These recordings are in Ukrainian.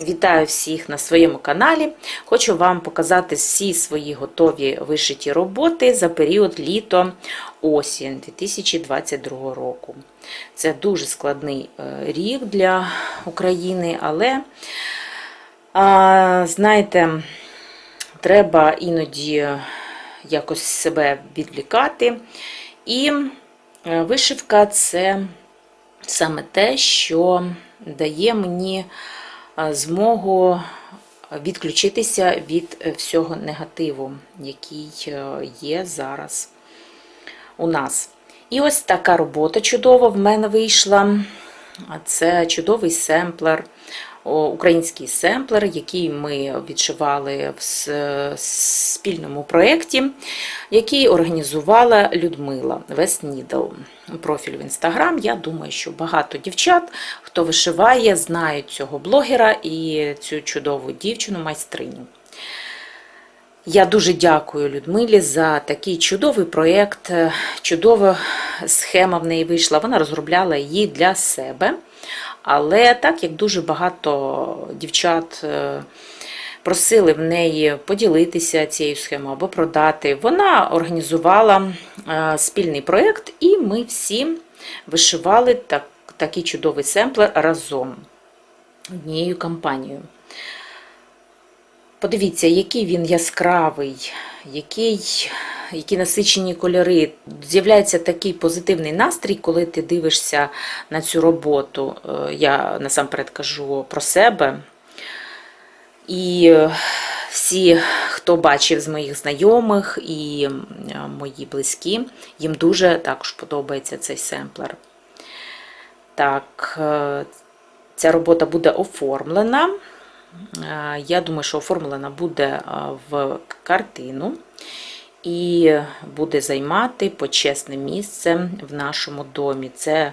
Вітаю всіх на своєму каналі. Хочу вам показати всі свої готові вишиті роботи за період літо-осінь 2022 року. Це дуже складний е, рік для України, але, знаєте, треба іноді якось себе відвлікати. І е, вишивка це саме те, що дає мені змогу відключитися від е, всього негативу, який е, є зараз у нас. І ось така робота чудова в мене вийшла. Це чудовий семплер, український семплер, який ми відшивали в спільному проєкті, який організувала Людмила Веснідл. Профіль в інстаграм. Я думаю, що багато дівчат, хто вишиває, знають цього блогера і цю чудову дівчину майстриню. Я дуже дякую Людмилі за такий чудовий проєкт, чудова схема в неї вийшла. Вона розробляла її для себе. Але так як дуже багато дівчат е, просили в неї поділитися цією схемою або продати, вона організувала е, спільний проєкт, і ми всі вишивали так, такий чудовий семплер разом однією компанією. Подивіться, який він яскравий, який, які насичені кольори. З'являється такий позитивний настрій, коли ти дивишся на цю роботу. Е, Я насамперед кажу про себе. І е, всі, хто бачив з моїх знайомих і мої близькі, їм дуже також подобається цей семплер. Так, е, ця робота буде оформлена. Е, Я думаю, що оформлена буде е, в картину і буде займати почесне місце в нашому домі. Це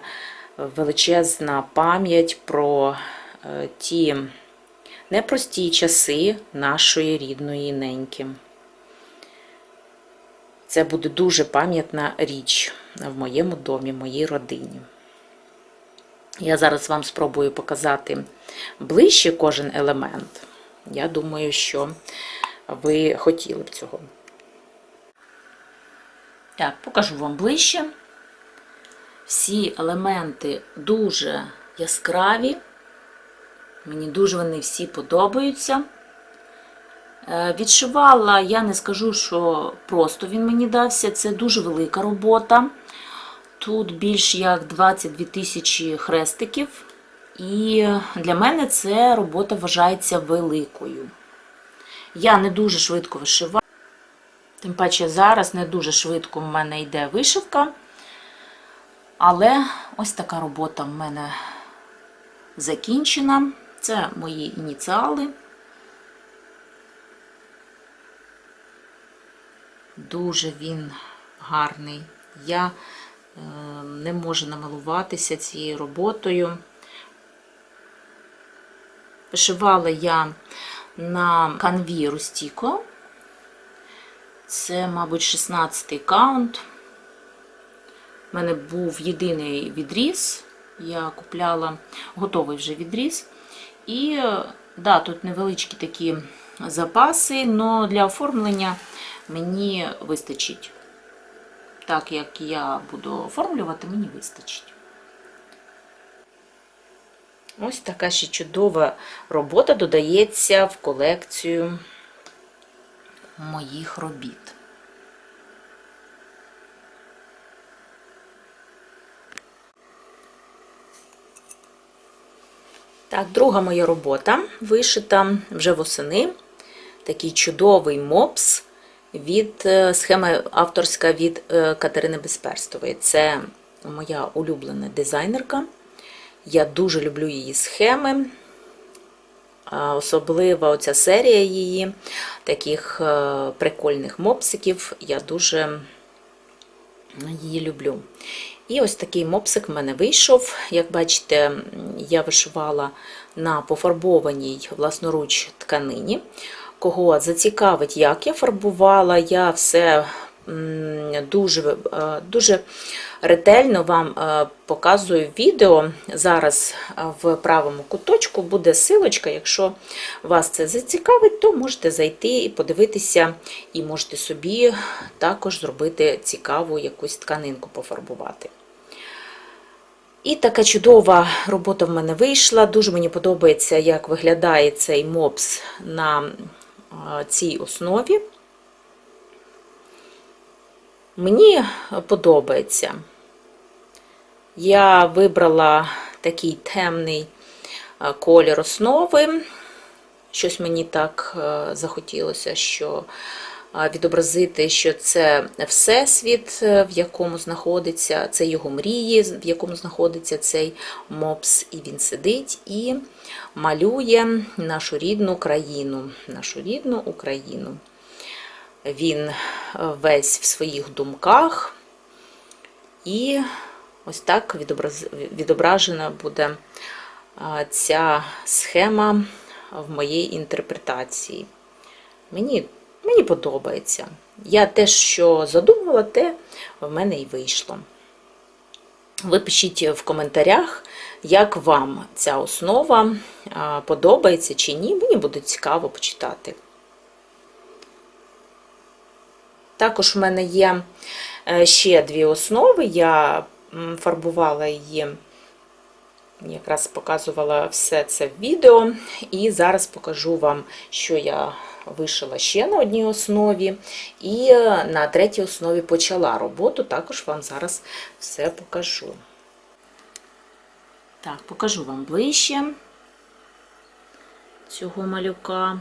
величезна пам'ять про е, ті непрості часи нашої рідної неньки. Це буде дуже пам'ятна річ в моєму домі, в моїй родині. Я зараз вам спробую показати ближче кожен елемент. Я думаю, що ви хотіли б цього. Так, покажу вам ближче. Всі елементи дуже яскраві. Мені дуже вони всі подобаються. Е, Відшивала, я не скажу, що просто він мені дався. Це дуже велика робота. Тут більш як 22 тисячі хрестиків. І для мене це робота вважається великою. Я не дуже швидко вишиваю. Тим паче зараз не дуже швидко в мене йде вишивка. Але ось така робота в мене закінчена. Це мої ініціали. Дуже він гарний. Я не можу намилуватися цією роботою. Вишивала я на канві Рустіко. Це, мабуть, 16-й каунт. У мене був єдиний відріз. Я купляла готовий вже відріз. І да, тут невеличкі такі запаси, але для оформлення мені вистачить. Так як я буду оформлювати, мені вистачить. Ось така ще чудова робота додається в колекцію моїх робіт. Так, друга моя робота вишита вже восени. Такий чудовий мопс від е, схема авторська від е, Катерини Безперстової. Це моя улюблена дизайнерка. Я дуже люблю її схеми. Особливо оця серія її, таких е, прикольних мопсиків. Я дуже її люблю. І ось такий мопсик в мене вийшов. Як бачите, я вишивала на пофарбованій власноруч тканині. Кого зацікавить, як я фарбувала, я все дуже, е, дуже ретельно вам е, показую відео. Зараз е, в правому куточку буде силочка. Якщо вас це зацікавить, то можете зайти і подивитися, і можете собі також зробити цікаву якусь тканинку пофарбувати. І така чудова робота в мене вийшла. Дуже мені подобається, як виглядає цей мопс на цій основі. Мені подобається. Я вибрала такий темний е, колір основи. Щось мені так е, захотілося, що е, відобразити, що це всесвіт, е, в якому знаходиться, це його мрії, в якому знаходиться цей мопс, і він сидить і малює нашу рідну країну, нашу рідну Україну. Він е, весь в своїх думках, і ось так відображена буде ця схема в моїй інтерпретації. Мені, мені подобається. Я те, що задумувала, те в мене і вийшло. Ви пишіть в коментарях, як вам ця основа подобається чи ні. Мені буде цікаво почитати. Також в мене є е, ще дві основи. Я фарбувала її, якраз показувала все це в відео. І зараз покажу вам, що я вишила ще на одній основі. І е, на третій основі почала роботу. Також вам зараз все покажу. Так, покажу вам ближче цього малюка.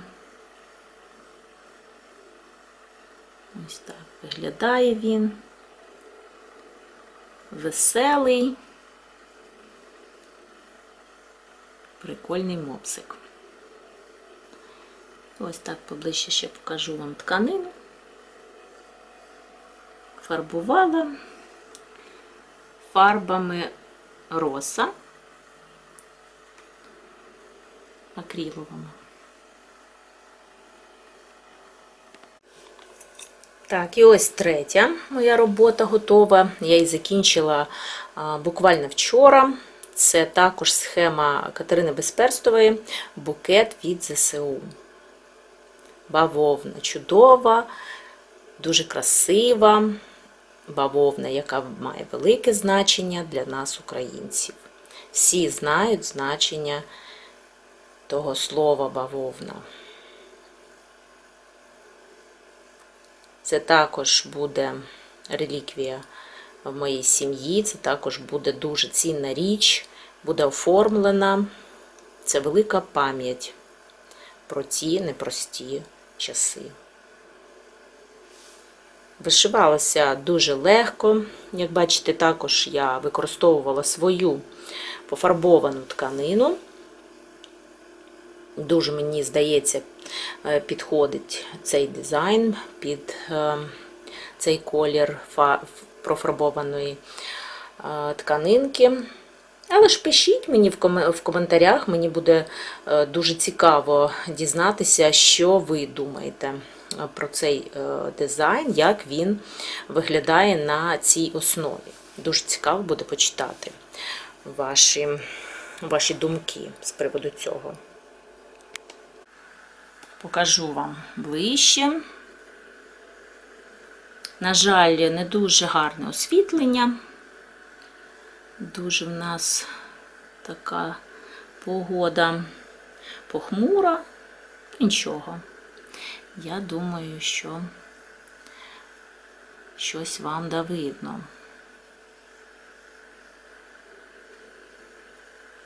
Ось так виглядає він. Веселий, прикольний мопсик. Ось так поближче ще покажу вам тканину. Фарбувала фарбами роса акриловими. Так, і ось третя моя робота готова. Я її закінчила буквально вчора. Це також схема Катерини Безперстової букет від ЗСУ. Бавовна чудова, дуже красива, бавовна, яка має велике значення для нас, українців. Всі знають значення того слова бавовна. Це також буде реліквія в моїй сім'ї, це також буде дуже цінна річ, буде оформлена. Це велика пам'ять про ті непрості часи. Вишивалося дуже легко. Як бачите, також я використовувала свою пофарбовану тканину. Дуже, мені здається, підходить цей дизайн під цей колір профарбованої тканинки. Але ж пишіть мені в коментарях, мені буде дуже цікаво дізнатися, що ви думаєте про цей дизайн, як він виглядає на цій основі. Дуже цікаво буде почитати ваші, ваші думки з приводу цього. Покажу вам ближче. На жаль, не дуже гарне освітлення. Дуже в нас така погода похмура. Нічого. Я думаю, що щось вам да видно.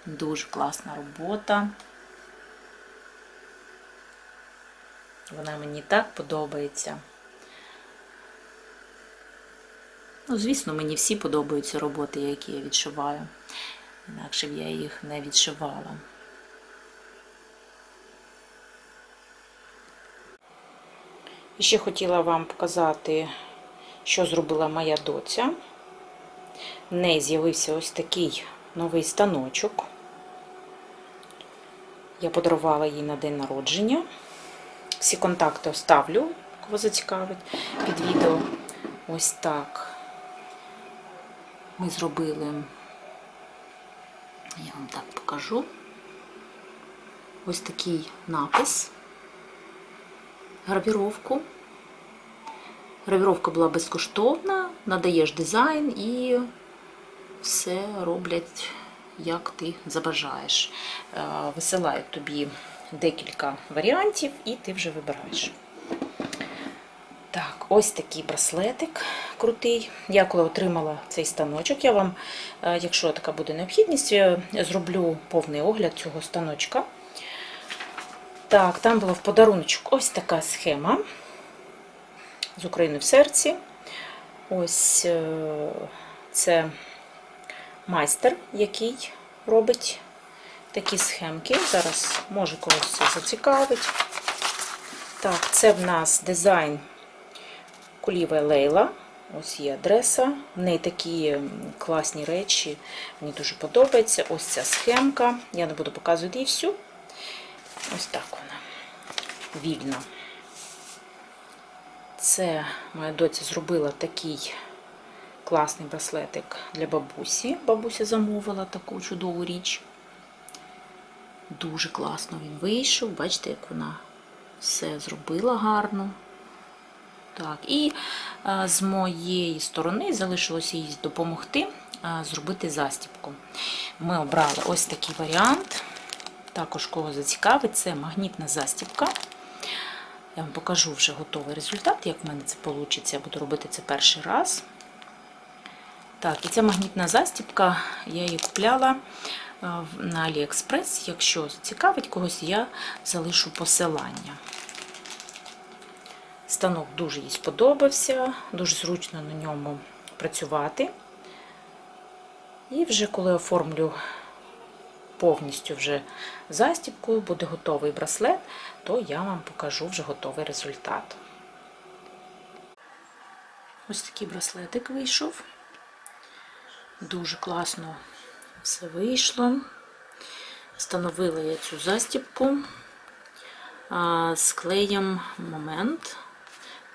Дуже класна робота. Вона мені так подобається. Ну, звісно, мені всі подобаються роботи, які я відшиваю. Інакше б я їх не відшивала. І ще хотіла вам показати, що зробила моя доця. В неї з'явився ось такий новий станочок. Я подарувала їй на день народження. Всі контакти оставлю, кого зацікавить, під відео. Ось так. Ми зробили, я вам так покажу, ось такий напис, гравіровку. Гравіровка була безкоштовна, надаєш дизайн і все роблять, як ти забажаєш. Е, Висилають тобі декілька варіантів, і ти вже вибираєш. Ось такий браслетик крутий. Я коли отримала цей станочок, я вам, е, якщо така буде необхідність, е, зроблю повний огляд цього станочка. Так, там була в подаруночок ось така схема з України в серці. Ось е, це майстер, який робить такі схемки. Зараз може когось це зацікавить. Так, це в нас дизайн Куліве Лейла. Ось є адреса. В неї такі класні речі. Мені дуже подобається. Ось ця схемка. Я не буду показувати її всю. Ось так вона. Вільна. Це моя доця зробила такий класний браслетик для бабусі. Бабуся замовила таку чудову річ. Дуже класно він вийшов. Бачите, як вона все зробила гарно. Так, і е, з моєї сторони залишилося їй допомогти е, зробити застібку. Ми обрали ось такий варіант. Також кого зацікавить, це магнітна застібка. Я вам покажу вже готовий результат, як в мене це вийде. Я буду робити це перший раз. Так, і ця магнітна застібка, я її купляла е, на AliExpress. Якщо зацікавить когось, я залишу посилання. Станок дуже їй сподобався, дуже зручно на ньому працювати. І вже коли оформлю повністю вже застібкою, буде готовий браслет, то я вам покажу вже готовий результат. Ось такий браслетик вийшов. Дуже класно все вийшло. Встановила я цю застібку з клеєм момент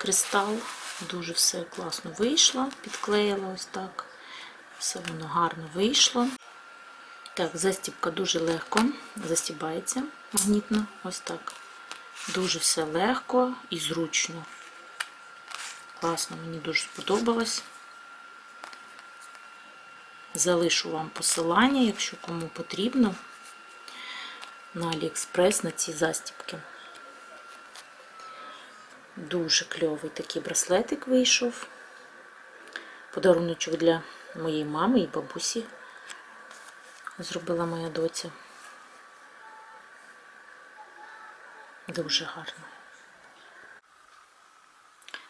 кристал. Дуже все класно вийшло. Підклеїла ось так. Все воно гарно вийшло. Так, застібка дуже легко застібається магнітно. Ось так. Дуже все легко і зручно. Класно, мені дуже сподобалось. Залишу вам посилання, якщо кому потрібно, на AliExpress на ці застібки. Дуже кльовий такий браслетик вийшов. Подаруночок для моєї мами і бабусі зробила моя доця. Дуже гарно.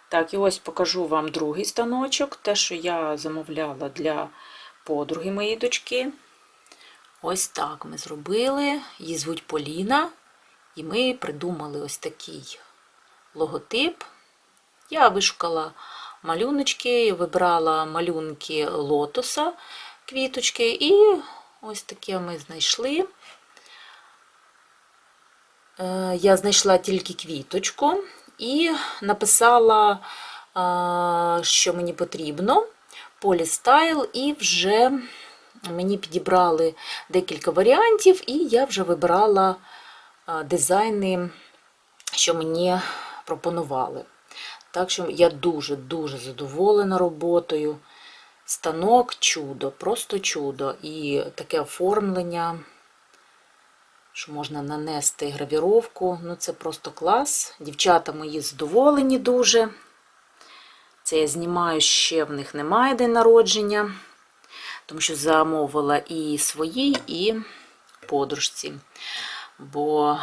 Так, і ось покажу вам другий станочок, те, що я замовляла для подруги моєї дочки. Ось так ми зробили. Її звуть Поліна. І ми придумали ось такий логотип. Я вишукала малюночки, вибрала малюнки лотоса, квіточки, і ось таке ми знайшли. Е, Я знайшла тільки квіточку і написала, е, що мені потрібно, полістайл, і вже мені підібрали декілька варіантів, і я вже вибрала е, дизайни, що мені пропонували. Так що я дуже-дуже задоволена роботою. Станок чудо, просто чудо. І таке оформлення, що можна нанести гравіровку. Ну, це просто клас. Дівчата мої задоволені дуже. Це я знімаю ще в них немає день народження, тому що замовила і своїй, і подружці. Бо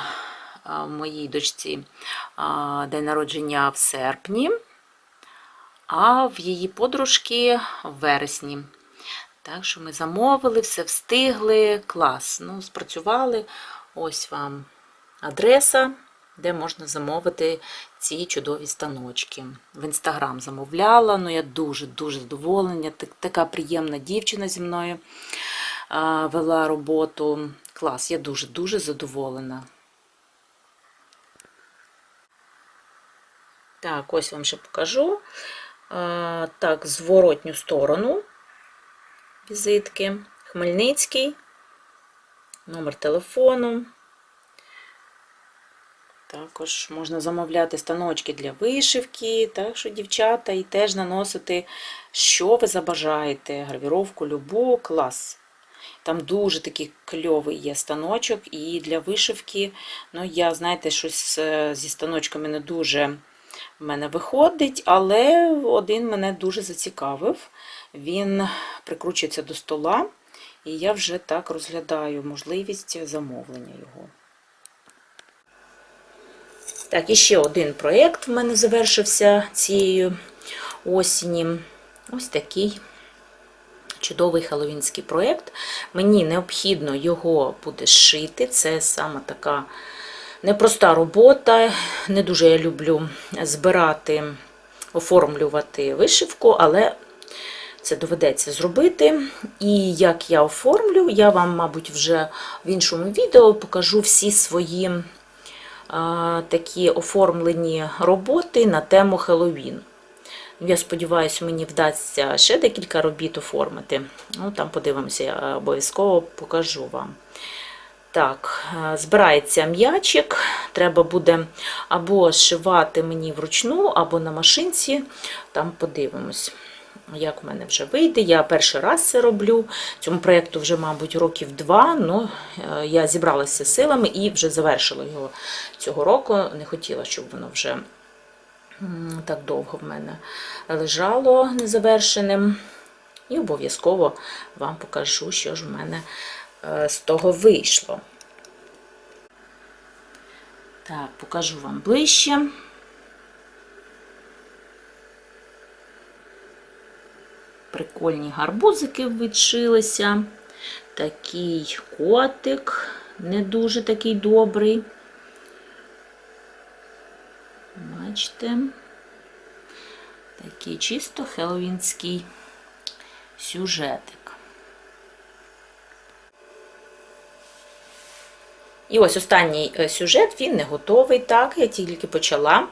моїй дочці день народження в серпні, а в її подружки в вересні. Так що ми замовили, все встигли, клас. Ну, спрацювали. Ось вам адреса, де можна замовити ці чудові станочки. В інстаграм замовляла, ну я дуже-дуже задоволена. Така приємна дівчина зі мною вела роботу. Клас, я дуже-дуже задоволена. Так, ось вам ще покажу. Так, зворотню сторону візитки. Хмельницький, номер телефону. Також можна замовляти станочки для вишивки, так що дівчата і теж наносити, що ви забажаєте, гравіровку, любу, клас. Там дуже такий кльовий є станочок, і для вишивки, ну, я, знаєте, щось е, зі станочками не дуже в мене виходить, але один мене дуже зацікавив. Він прикручується до стола, і я вже так розглядаю можливість замовлення його. Так, і ще один проєкт в мене завершився цієї осені. Ось такий чудовий хеллоуінський проєкт. Мені необхідно його буде шити. Це саме така непроста робота. Не дуже я люблю збирати, оформлювати вишивку, але це доведеться зробити. І як я оформлю, я вам, мабуть, вже в іншому відео покажу всі свої а, такі оформлені роботи на тему Хеллоуін. Я сподіваюся, мені вдасться ще декілька робіт оформити. Ну, Там подивимося, я обов'язково покажу вам. Так, е, збирається м'ячик. Треба буде або зшивати мені вручну, або на машинці. Там подивимось, як в мене вже вийде. Я перший раз це роблю. Цьому проєкту вже, мабуть, років два. Ну, е, я зібралася силами і вже завершила його цього року. Не хотіла, щоб воно вже так довго в мене лежало незавершеним. І обов'язково вам покажу, що ж в мене з того вийшло. Так, покажу вам ближче. Прикольні гарбузики відшилися. Такий котик, не дуже такий добрий. Бачите, такий чисто хеллоуінський сюжетик. І ось останній е, сюжет, він не готовий. Так, я тільки почала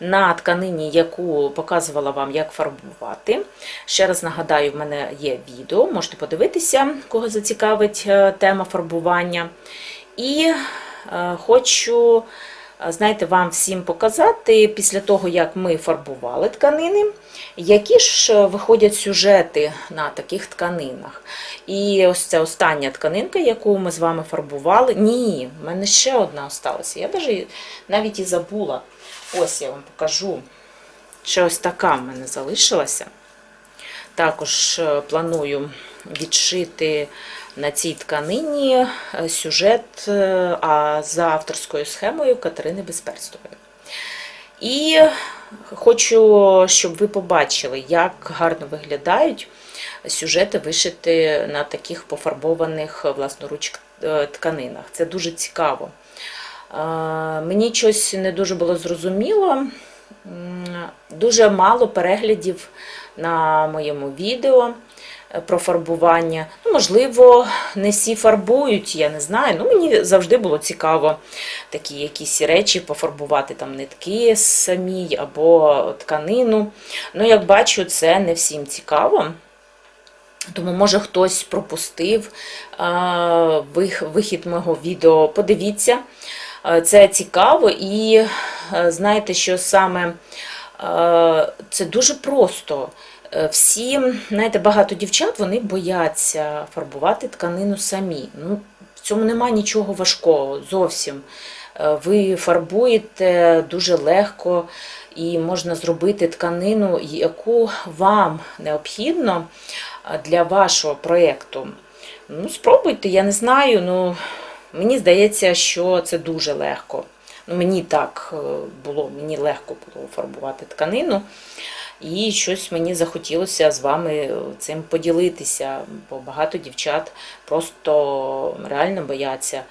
на тканині, яку показувала вам, як фарбувати. Ще раз нагадаю, в мене є відео, можете подивитися, кого зацікавить е, тема фарбування. І е, хочу, знаєте, вам всім показати, після того, як ми фарбували тканини, які ж виходять сюжети на таких тканинах. І ось ця остання тканинка, яку ми з вами фарбували. Ні, в мене ще одна осталася. Я навіть, навіть і забула. Ось я вам покажу. Ще ось така в мене залишилася. Також е, планую відшити на цій тканині е, сюжет е, а за авторською схемою Катерини Безперстової. І хочу, щоб ви побачили, як гарно виглядають сюжети вишити на таких пофарбованих власноруч тканинах. Це дуже цікаво. Мені щось не дуже було зрозуміло, дуже мало переглядів на моєму відео про фарбування. Ну, Можливо, не всі фарбують, я не знаю. Ну, Мені завжди було цікаво такі якісь речі пофарбувати, там нитки самі або тканину. Ну, як бачу, це не всім цікаво. Тому, може, хтось пропустив вихід мого відео. Подивіться, це цікаво, і знаєте, що саме це дуже просто. Е, всі, знаєте, багато дівчат вони бояться фарбувати тканину самі. Ну, В цьому немає нічого важкого зовсім. Е, ви фарбуєте дуже легко і можна зробити тканину, яку вам необхідно для вашого проєкту. Ну, Спробуйте, я не знаю, ну мені здається, що це дуже легко. Ну, Мені так е, було, мені легко було фарбувати тканину. І щось мені захотілося з вами цим поділитися, бо багато дівчат просто реально бояться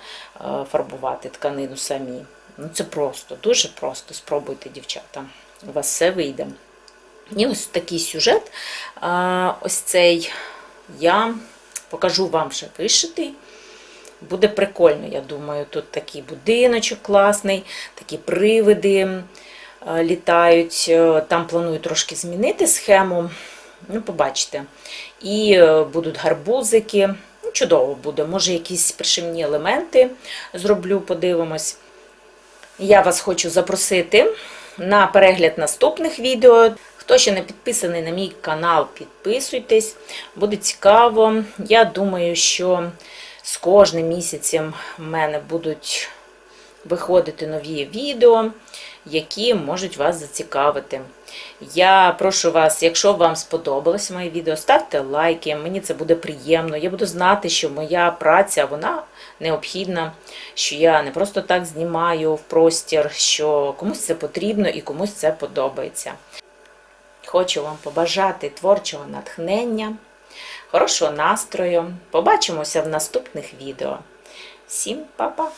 е, фарбувати тканину самі. Ну Це просто, дуже просто. Спробуйте, дівчата. У вас все вийде. І ось такий сюжет. Ось цей я покажу вам вже вишитий. Буде прикольно, я думаю, тут такий будиночок класний, такі привиди. Е, літають. Е, Там планую трошки змінити схему. Ну, побачите. І е, будуть гарбузики. Ну, Чудово буде. Може, якісь пришивні елементи зроблю, подивимось. Я вас хочу запросити на перегляд наступних відео. Хто ще не підписаний на мій канал, підписуйтесь, буде цікаво. Я думаю, що з кожним місяцем в мене будуть виходити нові відео, які можуть вас зацікавити. Я прошу вас, якщо вам сподобалось моє відео, ставте лайки, мені це буде приємно. Я буду знати, що моя праця вона необхідна, що я не просто так знімаю в простір, що комусь це потрібно і комусь це подобається. Хочу вам побажати творчого натхнення, хорошого настрою. Побачимося в наступних відео. Всім па-па!